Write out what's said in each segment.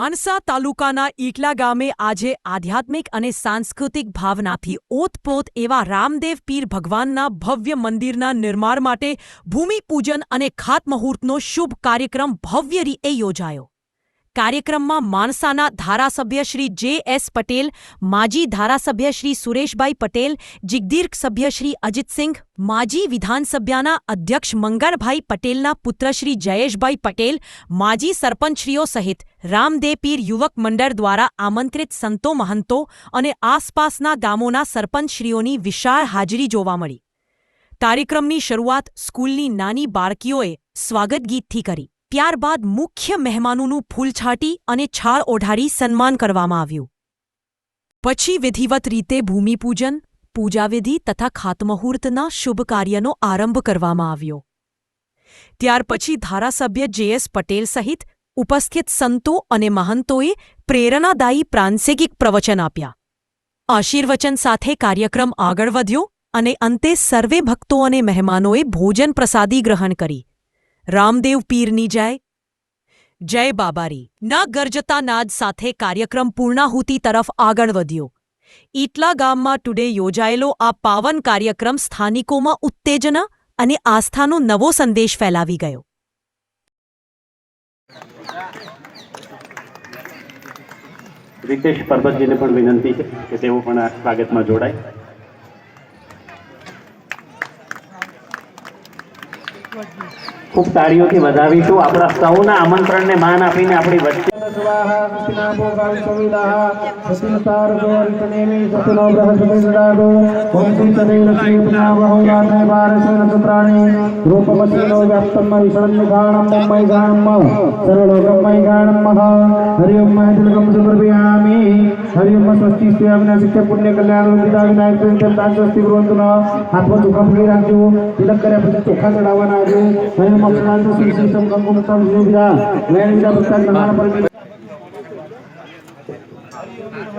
માનસા તાલુકાના ઈટલા ગામે આજે આધ્યાત્મિક અને સાંસ્કૃતિક ભાવનાથી ઓતપોત એવા રામદેવ પીર ભગવાનના ભવ્ય મંદિરના નિર્માણ માટે ભૂમિપૂજન અને ખાતમુહૂર્તનો શુભ કાર્યક્રમ ભવ્ય રીતે યોજાયો. કાર્યક્રમમાં માણસાના ધારાસભ્ય શ્રી જે એસ પટેલ, માજી ધારાસભ્ય શ્રી સુરેશભાઈ પટેલ, જિગદીર્ઘ સભ્ય શ્રી અજીતસિંહ માજી વિધાનસભ્યાના અધ્યક્ષ મંગળભાઈ પટેલના પુત્ર શ્રી જયેશભાઈ પટેલ, માજી સરપંચશ્રીઓ સહિત રામદેપીર યુવક મંડળ દ્વારા આમંત્રિત સંતો મહંતો અને આસપાસના ગામોના સરપંચશ્રીઓની વિશાળ હાજરી જોવા મળી. કાર્યક્રમની શરૂઆત સ્કૂલની નાની બાળકીઓએ સ્વાગત ગીતથી કરી. ત્યારબાદ મુખ્ય મહેમાનોનું ફૂલ છાંટી અને છાળ ઓઢાડી સન્માન કરવામાં આવ્યું. પછી વિધિવત રીતે ભૂમિપૂજન, પૂજાવિધિ તથા ખાતમુહૂર્તના શુભ કાર્યનો આરંભ કરવામાં આવ્યો. ત્યાર પછી ધારાસભ્ય જેએસ પટેલ સહિત ઉપસ્થિત સંતો અને મહંતોએ પ્રેરણાદાયી પ્રાંસેગિક પ્રવચન આપ્યા. આશીર્વચન સાથે કાર્યક્રમ આગળ વધ્યો અને અંતે સર્વે ભક્તો અને મહેમાનોએ ભોજન પ્રસાદી ગ્રહણ કરી. રામદેવ પીરની જય. જય બાબારી. ના ગરજતા નાદ સાથે કાર્યક્રમ પૂર્ણાહુતિ તરફ આગળ વધ્યો. ઈટલા ગામમાં ટુડે યોજાયેલો આ પાવન કાર્યક્રમ સ્થાનિકોમાં ઉત્તેજના અને આસ્થાનો નવો સંદેશ ફેલાવી ગયો. રીતેશ પરબતજીને પણ વિનંતી છે કે તેઓ પણ આ સ્વાગતમાં જોડાય. ખૂબ તાળીઓથી વધાવીશું આપણા સૌના આમંત્રણને માન આપીને આપણી વચ્ચે હરિ ઓમ મહિતિલકમ સુપ્રભિયામી अन्तनेमि सतिनो बृहस्पतिर्दागो ॐ श्रीतदेव श्रीपुनावहो यात्रैवारसेन सुप्राणि रूपमसीनो व्याप्तं विषणन्निधानं मयि गाणं सर्वलोकं मयि गाणं हरि ओं मय तिलकं सुप्रभयामि हरि ओं स्वस्ति स्त्रियाविनाशिक्य पुण्य कल्याण विदा विनायक प्रेम स्वस्ति ब्रुवन्तु न હાથમાં ચોખા પકડી રાખજો તિલક કર્યા પછી ચોખા ચડાવવાના આવજો અને મક્ષણાંત શ્રી શ્રી સમ કંકુ મુક્તમ વિધા નયન વિધા ભક્તા નારાયણ પરમી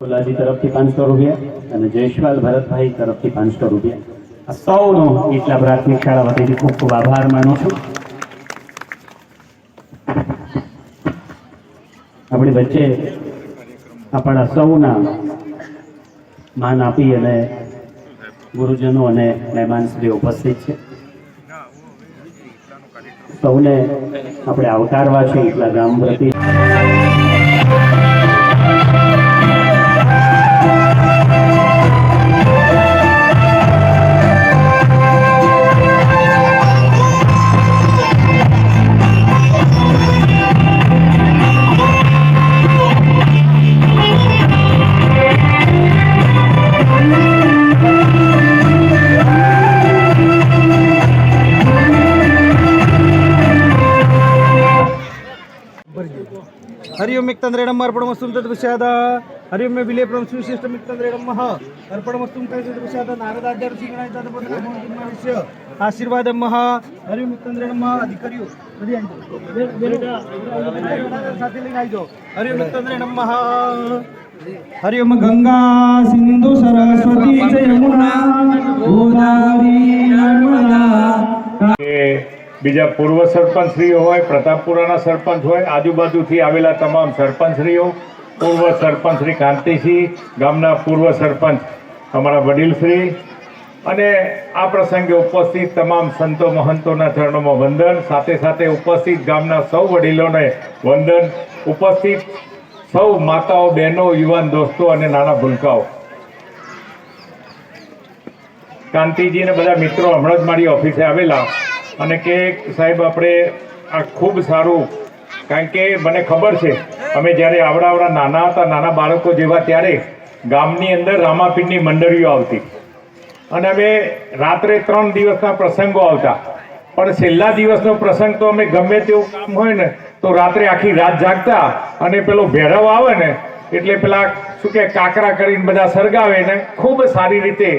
ફુલાજી તરફથી પાંચસો રૂપિયા અને જયશ્વાલ ભરતભાઈ તરફથી પાંચસો રૂપિયા. આ સૌનો એટલા પ્રાથમિક શાળા વતીથી ખૂબ ખૂબ આભાર માનું છું. આપણી વચ્ચે આપણા સૌના માન આપી અને ગુરુજનો અને મહેમાનશ્રીઓ ઉપસ્થિત છે. સૌને આપણે આવકારવા છે એટલા ગામ પ્રતિ. హరియోమిక్తంద్రేడమ్మ అర్పణమస్తుం తద్విషాద హరియోమ్య విలే ప్రశిష్టమిక్తంద్రేడమ్మ అర్పణమస్తుం తద్విషాద నారదాచార్య శ్రీగణాయ తదుపతి ఆశీర్వాదమ్మ హరియోమిక్తంద్రేడమ్మ అధికరియు સાથે લઈને આવજો હરિયોમિક્તંદ્રેડમ્મ હરિયમ ગંગા સિંધુ સરસ્વતી ચ યમુના ગોદાવરી નર્મદા બીજા પૂર્વ સરપંચશ્રીઓ હોય, પ્રતાપપુરાના સરપંચ હોય, આજુબાજુથી આવેલા તમામ સરપંચશ્રીઓ, પૂર્વ સરપંચ શ્રી કાંતિસિંહ, ગામના પૂર્વ સરપંચ અમારા વડીલશ્રી અને આ પ્રસંગે ઉપસ્થિત તમામ સંતો મહંતોના ચરણોમાં વંદન, સાથે સાથે ઉપસ્થિત ગામના સૌ વડીલોને વંદન, ઉપસ્થિત સૌ માતાઓ, બહેનો, યુવાન દોસ્તો અને નાના ભૂલકાઓ. કાંતિજી ને બધા મિત્રો હમણાં જ મારી ઓફિસે આવેલા. અને કે સાહેબ, આપણે આ ખૂબ સારું, કારણ કે મને ખબર છે, અમે જ્યારે આવડા આવડા નાના હતા, નાના બાળકો જેવા, ત્યારે ગામની અંદર રામાપીરની મંડળીઓ આવતી. અને અમે રાત્રે ત્રણ દિવસના પ્રસંગો આવતા. પણ છેલ્લા દિવસનો પ્રસંગ તો અમે ગમે તેવું કામ હોય ને, તો રાત્રે આખી રાત જાગતા અને પેલો ભેરવ આવે ને, એટલે પેલા શું કે, કાકરા કરીને બધા સળગાવે ને, ખૂબ સારી રીતે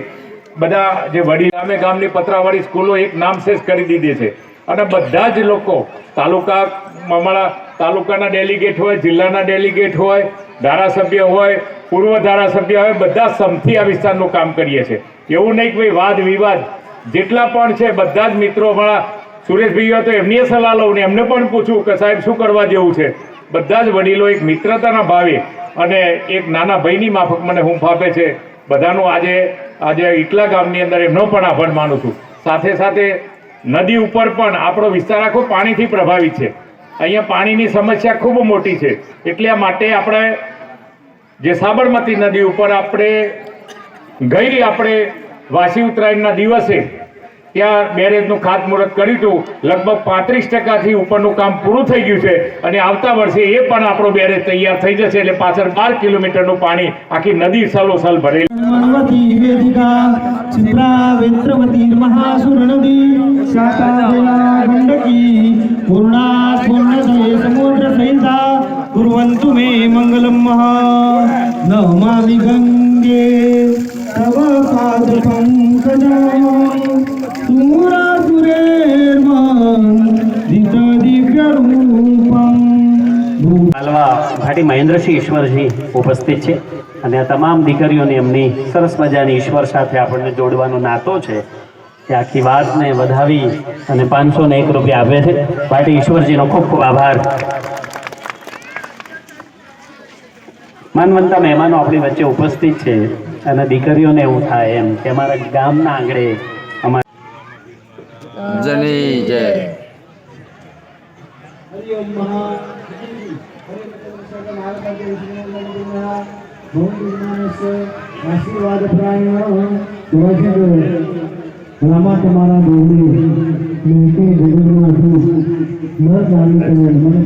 બધા જે વડીલ ગામે ગામની પતરાવાળી સ્કૂલો એક નામશેષ કરી દીધી છે. અને બધા જ લોકો તાલુકા અમારા તાલુકાના ડેલિગેટ હોય, જિલ્લાના ડેલિગેટ હોય, ધારાસભ્ય હોય, પૂર્વ ધારાસભ્ય હોય, બધા સમથી આ વિસ્તારનું કામ કરીએ છીએ. એવું નહીં કે ભાઈ વાદ વિવાદ, જેટલા પણ છે બધા જ મિત્રો અમારા સુરેશભાઈ હોય તો એમની સલાહ લઉં ને એમને પણ પૂછું કે સાહેબ શું કરવા જેવું છે? બધા જ વડીલો એક મિત્રતાના ભાવે અને એક નાના ભાઈની માફક મને હું ફાપે છે. બધાનું આજે આજે ઇટલા ગામની અંદર એમનો પણ આભાર માનું છું. સાથે સાથે નદી ઉપર પણ આપણો વિસ્તાર આખો પાણીથી પ્રભાવિત છે. અહીંયા પાણીની સમસ્યા ખૂબ મોટી છે. એટલે માટે આપણે જે સાબરમતી નદી ઉપર આપણે ગઈ આપણે વાસી ઉત્તરાયણના દિવસે ત્યાં બેરેજનું ખાતમુહૂર્ત કર્યું હતું. લગભગ પાંત્રીસ ટકાથી ઉપરનું કામ પૂરું થઈ ગયું છે. અને આવતા વર્ષે એ પણ આપણો બેરેજ તૈયાર થઈ જશે એટલે પાછળ બાર કિલોમીટરનું પાણી આખી નદી સલોસલ ભરેલી. પૂર્વંતુ મે મંગલમ મહા નમામિ ગંગ ભાટી મહેન્દ્રસિંહ ઈશ્વરજી ઉપસ્થિત છે અને આ તમામ દીકરીઓને એમની સરસ મજાની ઈશ્વર સાથે આપણને જોડવાનો નાતો છે તે આખી વાતને વધાવી અને પાંચસો ને એક રૂપિયા આપે છે. માટે ઈશ્વરજીનો ખૂબ ખૂબ આભાર. માનવંતા મહેમાનો આપણી વચ્ચે ઉપસ્થિત છે અને દીકરીઓને એવું થાય એમ કે અમારા ગામના આંગણે અમારા જય. આશીર્વાદ પ્રાણીઓ રામા તમારા ગોળી મેં કે જગતમાં છું ન ચાલી કરે